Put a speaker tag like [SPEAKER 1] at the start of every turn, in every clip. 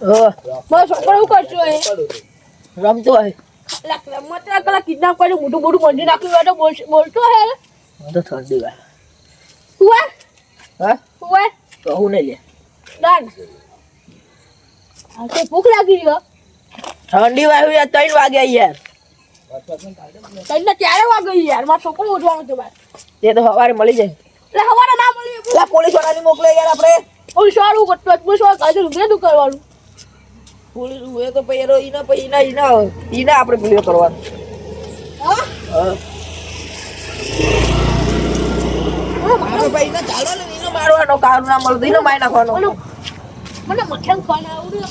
[SPEAKER 1] મારો છોકરો એવું કરશો એ
[SPEAKER 2] રમતો હોય.
[SPEAKER 1] રમત કલા કિડનેપ કરી મોટું મોટું મંદિર નાખ્યું હોય તો બોલતો હે
[SPEAKER 2] તો ઠંડી વાર
[SPEAKER 1] તું હે?
[SPEAKER 2] હા
[SPEAKER 1] તું હે
[SPEAKER 2] નહીં લે.
[SPEAKER 1] ડન આ ભૂખ લાગી ગયો
[SPEAKER 2] ઠંડી વાય યાર ત્રણ વાગે યાર.
[SPEAKER 1] તને ક્યારે વાગે યાર મારો છોકરો ઉઠવાનો છે ભાઈ
[SPEAKER 2] તે તો સવારે મળી જાય.
[SPEAKER 1] એટલે સવારે ના મળી.
[SPEAKER 2] એટલે પોલીસ વાળાની મોકલે યાર આપણે.
[SPEAKER 1] પોલીસ કરતો કોઈ સારું કાજુ રૂપિયા કરવાનું.
[SPEAKER 2] પોલીસ હોય તો પછી એનો ઈના પછી ઈના ઈના ઈના આપણે પેલું કરવાનો. મારવાનો કારું ના મળતું ઈનો મારી નાખવાનો.
[SPEAKER 1] મને મઠિયાનું ખાને આવડું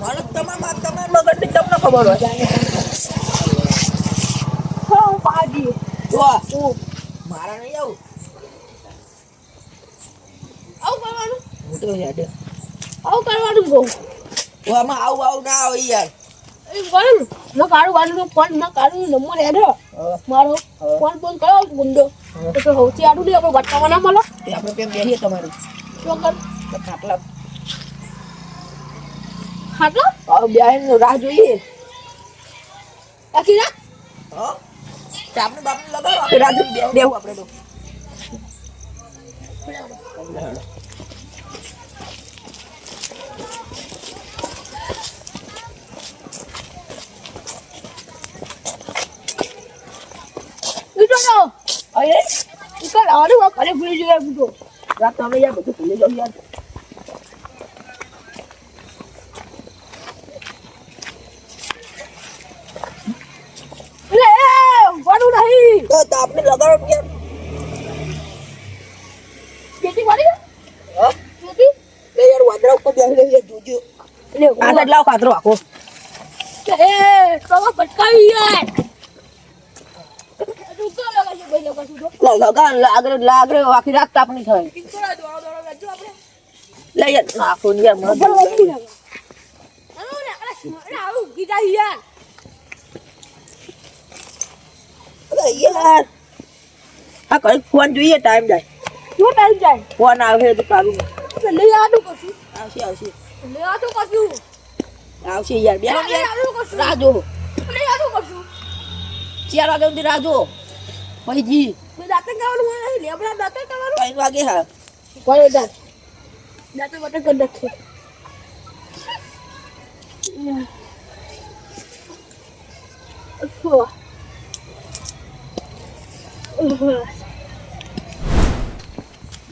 [SPEAKER 2] મને તમારા તમારા મગજની તમને ખબર હોય?
[SPEAKER 1] હા
[SPEAKER 2] મારા નહીં આવું.
[SPEAKER 1] આવું કરવાનું?
[SPEAKER 2] હું તો યાદ
[SPEAKER 1] આવું કરવાનું
[SPEAKER 2] તો આમાં આવું આવું ના આવે યાર.
[SPEAKER 1] કરું મેં કાળું વાળું ફોન મેં કાળું નંબર યાદ મારો ફોન ફોન કરો ગુંડો. તો સૌથી આડું નહીં આપણે બતાવવા ના મળો
[SPEAKER 2] એ આપણે કેમ બેસીએ તમારું.
[SPEAKER 1] શું કર?
[SPEAKER 2] ખાટલા.
[SPEAKER 1] ખાટલો?
[SPEAKER 2] આવ બેહીને રાહ જોઈએ.
[SPEAKER 1] ના
[SPEAKER 2] હા. આપણે બાપને લગાડો આપણે રાહ જોઈએ બેહું આપણે તો.
[SPEAKER 1] બીજો
[SPEAKER 2] અરે
[SPEAKER 1] ઈ કર આડું આ ભૂલી જાય બીજો
[SPEAKER 2] રાત તમે યાર બધું ભૂલી જાવ યાર.
[SPEAKER 1] વાળું નહીં.
[SPEAKER 2] તો તો આપણે લગાડો યાર.
[SPEAKER 1] કેટી વાળી?
[SPEAKER 2] હા? યાર વાદળા ઉપર બેસી રહી જોજો. આ લાવ આખો.
[SPEAKER 1] એ કવા પટકાવી યાર
[SPEAKER 2] લાગરે લાગરે આખી રાત થાય. નાખો યાર મને
[SPEAKER 1] આવું ગીતા યાર.
[SPEAKER 2] યાર. કઈ ફોન જોઈએ ટાઈમ જાય.
[SPEAKER 1] શું ટાઈમ જાય?
[SPEAKER 2] ફોન આવે તો
[SPEAKER 1] લઈ કશું
[SPEAKER 2] આવશે આવશે.
[SPEAKER 1] આડું કશું
[SPEAKER 2] આવશે યાર બે રાહ જો
[SPEAKER 1] આડું કશું
[SPEAKER 2] ચાર વાગે સુધી રાહ જો પછી જી.
[SPEAKER 1] દાંતે કરવાનું મને નહીં લેબડા દાંતે કરવાનું?
[SPEAKER 2] કઈ વાગે હા.
[SPEAKER 1] કોઈ દાંત. દાંતે બટન કરી નાખે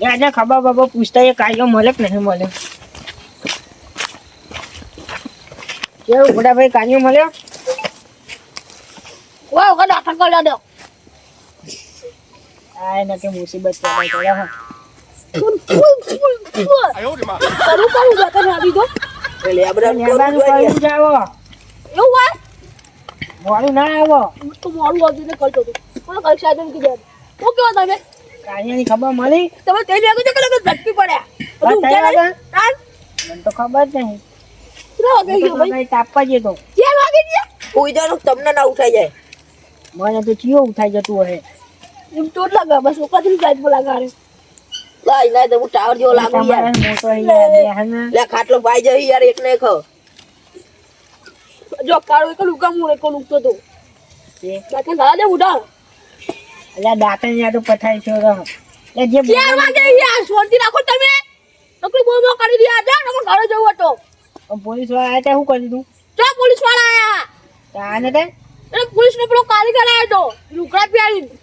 [SPEAKER 2] યાર ખબર બાબા પૂછતા એ કાયો મળે કે નહીં મળે? કેવું મોટા ભાઈ કાયો મળ્યો
[SPEAKER 1] વખત દાંતે કરી દો.
[SPEAKER 2] આ એને કે મુસીબત પેદા કરે હા
[SPEAKER 1] ફૂલ ફૂલ ફૂલ ફૂલ. કરું કરું દાંતે આવી દો
[SPEAKER 2] એટલે આ બધા
[SPEAKER 3] મહેરબાની કરીને જાઓ
[SPEAKER 1] એવું હોય?
[SPEAKER 3] મોડું ના આવો.
[SPEAKER 1] તો મોડું ને કરતો પણ કઈ સાધન કીધું હું કહો તમે?
[SPEAKER 3] કાનિયાની ખબર મળી?
[SPEAKER 1] તમે તેની આગળ તો કલાક ઝટકી પડ્યા.
[SPEAKER 3] વાત
[SPEAKER 1] બધું?
[SPEAKER 3] મને તો ખબર જ નહીં.
[SPEAKER 1] કેટલા વાગે ગયો ભાઈ?
[SPEAKER 3] તાપવા જતો
[SPEAKER 1] ચાર વાગે ગયા?
[SPEAKER 2] કોઈ તમને ના ઉઠાઈ જાય.
[SPEAKER 3] મને તો ચિયો ઉઠાઈ જતું હશે
[SPEAKER 1] એમ તો જ બસ ઓકાથી સાઈડ પર લગાડે
[SPEAKER 2] લાઈ ના તો ટાવર જેવો લાગુ યાર.
[SPEAKER 3] મોટો યાર
[SPEAKER 2] લે ખાટલો ભાઈ જાય યાર એક ને એક
[SPEAKER 1] જો કાળો એક તો. દાંતે દે ઉડા
[SPEAKER 3] અલ્યા દાંતણ યા તો. રહો એ જે
[SPEAKER 1] ચાર વાગે યાર રાખો તમે. નકરી બહુ કરી રહ્યા હતા ને ઘરે જવું હતો
[SPEAKER 3] પોલીસવાળા આયા ત્યાં શું કરી દીધું?
[SPEAKER 1] ચા પોલીસવાળા આયા.
[SPEAKER 3] તાને તે?
[SPEAKER 1] એટલે પોલીસ નો પેલો કારીગર આવ્યો તો લુકડા પહેરીને.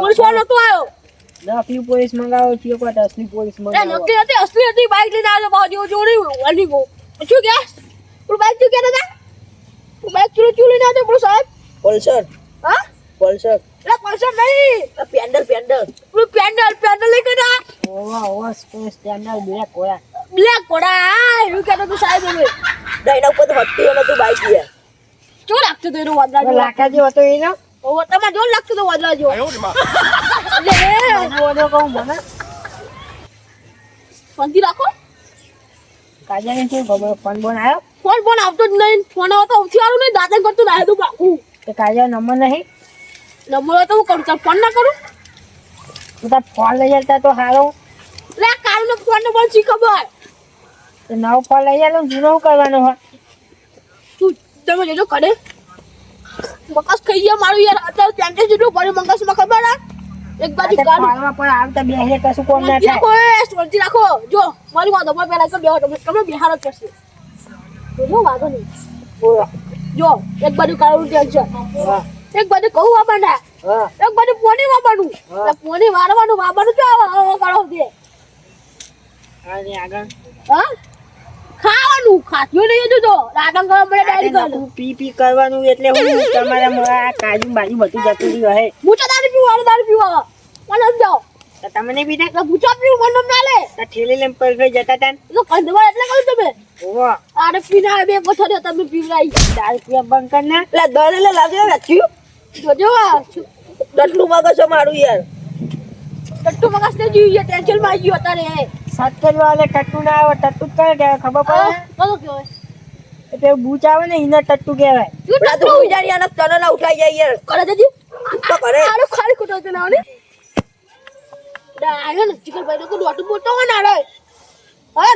[SPEAKER 1] પોલીસ વાળો નતો આવ્યો
[SPEAKER 3] પી પોલીસ મંગાવો એક વાર અસલી પોલીસ
[SPEAKER 1] એ
[SPEAKER 3] મંગાવો.
[SPEAKER 1] નકલી હતી અસલી હતી બાઈક લઈને આવ્યો બાજુ જોડી અલી ગો. શું કે પેલું બાઈક શું કહેતા હતા તું બાઈક ચૂલી ચૂલી ના હતું પેલું સાહેબ?
[SPEAKER 2] પલ્સર
[SPEAKER 1] હા?
[SPEAKER 2] પલ્સર
[SPEAKER 1] એટલે પૈસા નહીં.
[SPEAKER 2] પેન્ડલ પેન્ડલ.
[SPEAKER 1] પેલું પેન્ડલ પેન્ડલ લઈ ગયા
[SPEAKER 3] ઓવા ઓવા સ્પેસ પેન્ડલ બે કોયા.
[SPEAKER 1] બ્લેક કોડા એવું કહેતો હતું સાહેબ હવે
[SPEAKER 2] દઈના ઉપર તો હટતી તું બાઈક યાર
[SPEAKER 1] શું લાગતું તો એનું વાદળા જેવું?
[SPEAKER 3] લાખા જેવો હતો એનો?
[SPEAKER 1] ઓહો, તમારે જોર લાગતું તો વાદળા જેવું.
[SPEAKER 3] મને બોલો કહું મને.
[SPEAKER 1] શાંતિ રાખો.
[SPEAKER 3] કાજાને શું ખબર? ફોન બોન આવ્યો
[SPEAKER 1] ફોન ફોન આવતો જ નહીં. ફોન આવતો સૌથી સારું નહીં. દાદા કરતું દાદા તો બાકું
[SPEAKER 3] તો કાજા નંબર નહીં?
[SPEAKER 1] નંબર તો હું કરું. ચાલ ફોન ના કરું.
[SPEAKER 3] તું તાર ફોન લઈ જતા તો સારો
[SPEAKER 1] એટલે કાલનો કાળુનો ફોન નંબર શી ખબર?
[SPEAKER 3] તો નવો ફોન લઈ આલો જૂનો કરવાનો હોય
[SPEAKER 1] તું તમે જેટલો કરે મકસ ખાઈ ગયા મારું યાર અત્યારે ટેન્શન જેટલું પડ્યું મકસમાં ખબર આ એક બાજુ
[SPEAKER 3] આ તો
[SPEAKER 1] કાઢું
[SPEAKER 3] ફોનમાં પણ આવતા બે હે કશું કોમ ના થાય
[SPEAKER 1] કોઈ એ રાખો જો મારી વાત તમારે પહેલા એક બેહો તમે તમે બિહાર જ કરશે જો વાંધો નહીં
[SPEAKER 3] બોલો.
[SPEAKER 1] જો એક બાજુ કાઢું ટેન્શન એક બાજુ કહું વાપરના
[SPEAKER 3] હા
[SPEAKER 1] એક બાજુ પોની વાપરનું. પોની વારવાનું વાપરનું જો આવા કાળો દે
[SPEAKER 3] આગળ
[SPEAKER 1] હા ખાવાનું ખાધું નહીં હજુ તો રાતમ કરવા
[SPEAKER 3] આ
[SPEAKER 1] ડાયરી
[SPEAKER 3] નકરું પી પી કરવાનું એટલે હું તમારા મોં કાજુ બાજુ બધું જતું રહ્યું હે.
[SPEAKER 1] હું તો દારૂ પીવું દારૂ પીવા. મને સમજાવ.
[SPEAKER 3] તો તમને બી
[SPEAKER 1] એટલે પૂછો પીવું મને ના લે.
[SPEAKER 3] તો ઠેલી લઈને પર જતા હતા ને?
[SPEAKER 1] તો કંદવા એટલે કહું તમે.
[SPEAKER 3] ઓહો
[SPEAKER 1] આરે પીના બે પથારીઓ તમે પીવડાઈ.
[SPEAKER 3] દારૂ પીવા બંધ કર ને.
[SPEAKER 2] એટલે દર એટલે લાગે રાખ્યું
[SPEAKER 1] જોજો આ
[SPEAKER 2] ટટલું મગજ મારું યાર.
[SPEAKER 1] ટટ્ટુ મગસ ને જીવ ટેન્શનમાં આવી ગયો અત્યારે.
[SPEAKER 3] સત્તર વાલે ટટ્ટુ ના આવે ટટ્ટુ જ કરે કે ખબર પડે? એટલે બૂચ આવે ને એને ટટ્ટુ કહેવાય.
[SPEAKER 1] તું
[SPEAKER 2] તો વિચારી આને તને ના ઉઠાઈ જાય યાર.
[SPEAKER 1] કરે જજી
[SPEAKER 2] તો કરે.
[SPEAKER 1] આરો ખાલી ખોટો તો ના ને. ડાયો ને ચિકલ ભાઈ તો ડોટુ હોય ને આરે હા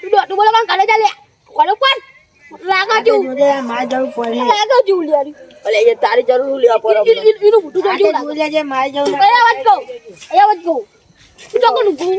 [SPEAKER 1] તું ડોટુ બોલે માં કાલે ચાલે કોલો કોણ લાગા જેવું.
[SPEAKER 3] જોજે માર જવું પડે.
[SPEAKER 1] લાગા જેવું લ્યારી.
[SPEAKER 2] અલે એ તારી જરૂર લેવા પડે
[SPEAKER 1] એનું મોટું
[SPEAKER 3] તો જોજે માર જવું ને
[SPEAKER 1] વાત કહું? કયા વાત કહું? તું તો કોનું કહું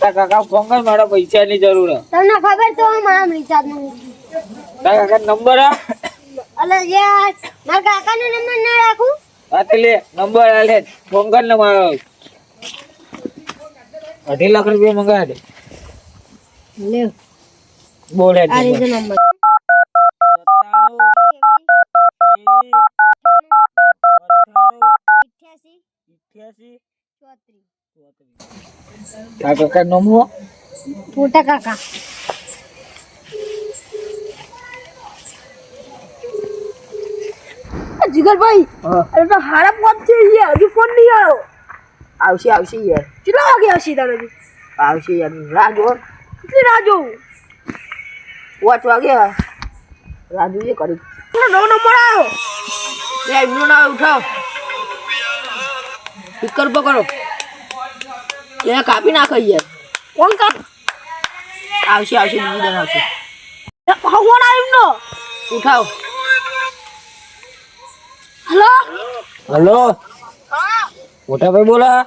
[SPEAKER 1] તા
[SPEAKER 4] કાકા ફોન કર મારા જરૂર.
[SPEAKER 1] તમને ખબર તો મારા રિચાર્જ નહીં
[SPEAKER 4] તા કાકા નંબર આ
[SPEAKER 1] અલે યાર મારા કાકાનો નંબર ના રાખું?
[SPEAKER 4] લે નંબર આ લે ફોન કર ને મારો. અઢી લાખ રૂપિયા મંગાવ્યા દે.
[SPEAKER 1] લે.
[SPEAKER 4] બોલે
[SPEAKER 1] આ નંબર.
[SPEAKER 4] તા કાકા નમો
[SPEAKER 1] ફોટા કાકા જીગરભાઈ
[SPEAKER 4] હા.
[SPEAKER 1] અરે તો હારા ફોન છે યાર હજુ ફોન નહીં આવ્યો
[SPEAKER 2] આવશે આવશે યાર
[SPEAKER 1] કેટલા વાગે આવશે તારે હજુ
[SPEAKER 2] આવશે યાર રાહ જો
[SPEAKER 1] કેટલી રાહ જોઉં
[SPEAKER 2] પાંચ વાગે રાહ જોઈએ કરી
[SPEAKER 1] નવો નંબર આવ્યો
[SPEAKER 2] લે એમનો ના ઉઠાવ સ્પીકર પકડો એ કાપી નાખો યાર
[SPEAKER 1] કોણ કાપ
[SPEAKER 2] આવશે આવશે બીજી દર આવશે.
[SPEAKER 1] ભગવાન આવ્યો
[SPEAKER 2] ઉઠાવ.
[SPEAKER 1] હલો?
[SPEAKER 4] હલો? મોટાભાઈ બોલા.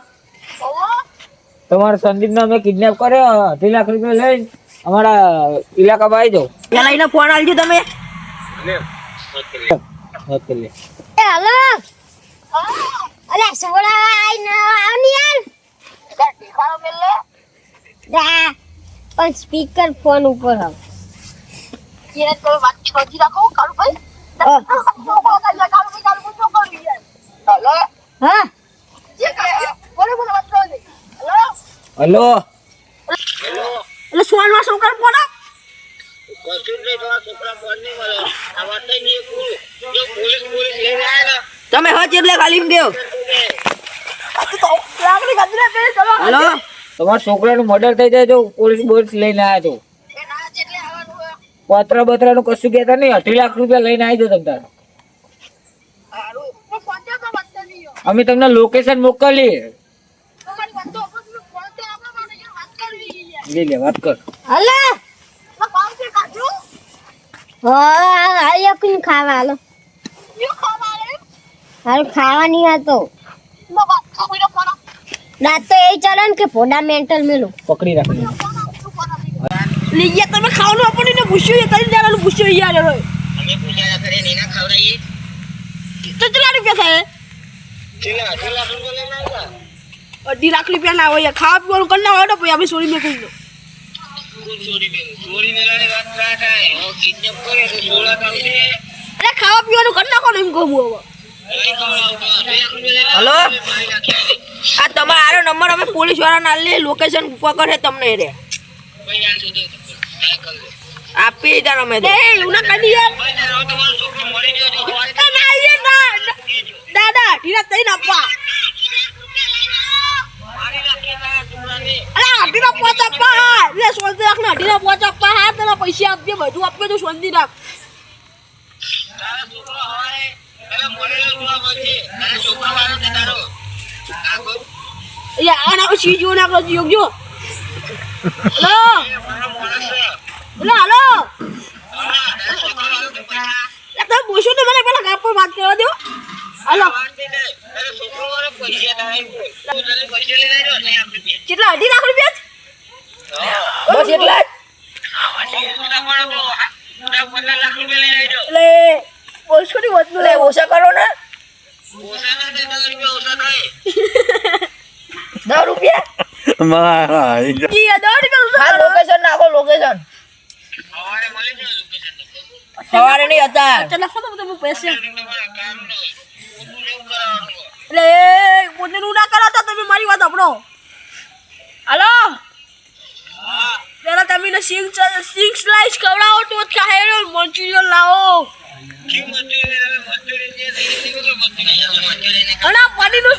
[SPEAKER 4] તમારા સંદીપ ને અમે કિડનેપ કર્યો અઢી લાખ રૂપિયા લઈને અમારા ઇલાકામાં આવી જાઓ.
[SPEAKER 2] પેલા લઈને ફોન આલજો તમે.
[SPEAKER 4] કરી લે
[SPEAKER 1] હલો? અલે સોડા આઈ ન આવની યાર. પણ સ્પીકર ફોન ઉપર હવ યાર તમે વાત છોજી રાખો કાળુ ભાઈ હા. બોલો બોલો વાત કરો
[SPEAKER 4] હલો?
[SPEAKER 1] એટલે સોનમાં છોકરા ફોન
[SPEAKER 2] તમે હજ એટલે ખાલી દેવ હલો?
[SPEAKER 4] તમારા છોકરાનું મર્ડર થઈ જાય તો પોલીસ બોલીસ લઈને આવ્યા છો. પત્ર બત્રનું કશું કહેતા નહીં અઢી લાખ રૂપિયા લઈને આવી જાઓ તમે અમે તમને લોકેશન મોકલીએ. લે લે વાત કર.
[SPEAKER 1] હલે. હા આયો કુન ખાવા? હાલો. હાલ ખાવાની નહીં આતો રાત તો એ ચાલે ને કે ફોડા મેન્ટલ મેલું.
[SPEAKER 4] પકડી રાખી
[SPEAKER 1] લીયા તમે ખાવાનું આપણને ને પૂછ્યું એ કરી દેવાનું પૂછ્યું યાર
[SPEAKER 5] અમે પૂછ્યા કરે ને ખવડાવીએ
[SPEAKER 1] તો કેટલા રૂપિયા થાય?
[SPEAKER 5] છેલ્લા છેલ્લા રૂપિયા
[SPEAKER 1] અઢી લાખ રૂપિયા ના હોય ખાવા પીવાનું કરી ના હોય તો પછી આપણે સોરી મેં
[SPEAKER 5] ના
[SPEAKER 1] અરે ખાવા પીવાનું કરી નાખો ને એમ કહું હવે.
[SPEAKER 2] હલો? આ તમારો નંબર અમે પોલીસવાળા ના લે લોકેશન પકડે તમને રે.
[SPEAKER 5] સુધી
[SPEAKER 2] આપી દીધા અમે
[SPEAKER 1] એવું ના કરી દાદા ઢીરા તઈ આપવા. અરે અઢીના પોચ આપવા, હા. લે સોનથી રાખ ને અઢીના પોચ આપવા, હા તને પૈસા આપજે, બધું આપજે, તું સોનથી રાખ
[SPEAKER 5] તારા છોકરો હવારે પેલા મળેલો જોવા મળશે તારા છોકરો વાળો છે તારો આગો
[SPEAKER 1] એ આ નાખો સી જો નાખો યોગ્ય હલો
[SPEAKER 5] એ મારો માણસ છે.
[SPEAKER 1] હલો હલો
[SPEAKER 5] હા, તારા છોકરો વાળો છે પૈસા
[SPEAKER 1] એ તમે બોલશો તો મને પેલા anak પર વાત કરવા દો હલો
[SPEAKER 5] વાંધો નહીં. તારા છોકરો વાળો પૈસા તારા તું જલ્દી પૈસા લઈને આવ્યો નહીં આપણે બે.
[SPEAKER 1] કેટલા અઢી લાખ રૂપિયા?
[SPEAKER 2] બસ એટલા
[SPEAKER 1] એટલે બોલશો ની વધુ
[SPEAKER 2] લે ઓછા કરો ને
[SPEAKER 5] ઓછા થાય, દસ રૂપિયા? ઓછા થાય
[SPEAKER 2] દસ રૂપિયા
[SPEAKER 1] જી આ દોઢ રૂપિયા
[SPEAKER 2] હા લોકેશન નાખો લોકેશન
[SPEAKER 5] સવારે
[SPEAKER 2] નહીં હતા
[SPEAKER 1] ચાલ નાખો તો બધું પૈસા. એટલે પોતે નું ના કરાતા તમે મારી વાત આપણો હલો? પેલા તમે સિંગ સિંગ સ્લાઇસ ખવડાવો તો મંચુરિયન લાવો
[SPEAKER 5] કેમ મજૂરી હવે મજૂરી જે થઈ
[SPEAKER 1] આ પનીરનું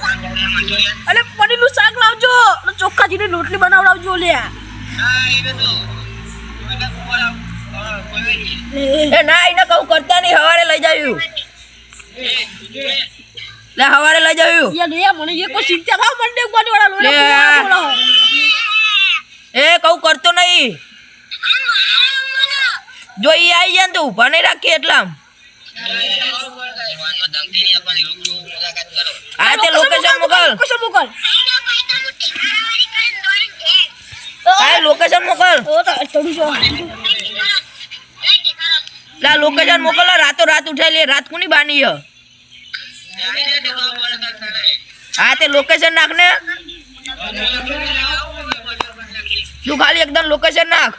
[SPEAKER 5] મજૂરી
[SPEAKER 1] પનીરનું શાક લાવજો. અને ચોખ્ખા જીની રોટલી બનાવડાવજો લ્યા.
[SPEAKER 2] એ ના એને કહું કરતા નહીં સવારે લઈ
[SPEAKER 5] જાયું.
[SPEAKER 2] લે સવારે લઈ જાયું.
[SPEAKER 1] યાર મને એ કોઈ ચિંતા થાવ મંડે ઉપાડી વાળા. લોલા
[SPEAKER 2] એ કહું કરતો નહીં. જો ઈ આવી જાય ને તો ઊભા નહીં રાખીએ એટલા.
[SPEAKER 5] વાનમાં ધમકી નહીં આપવાની, રૂબરૂ મુલાકાત કરો.
[SPEAKER 2] આ તે લોકેશન મોકલ.
[SPEAKER 1] લોકેશન મોકલ?
[SPEAKER 2] આ લોકેશન મોકલ. લા લોકેશન મોકલ ને રાતો રાત ઉઠાઈ લે. રાત કોની બાની હે?
[SPEAKER 5] જાય તો
[SPEAKER 2] લોકેશન નાખ ને. તું ખાલી એકદમ લોકેશન નાખ.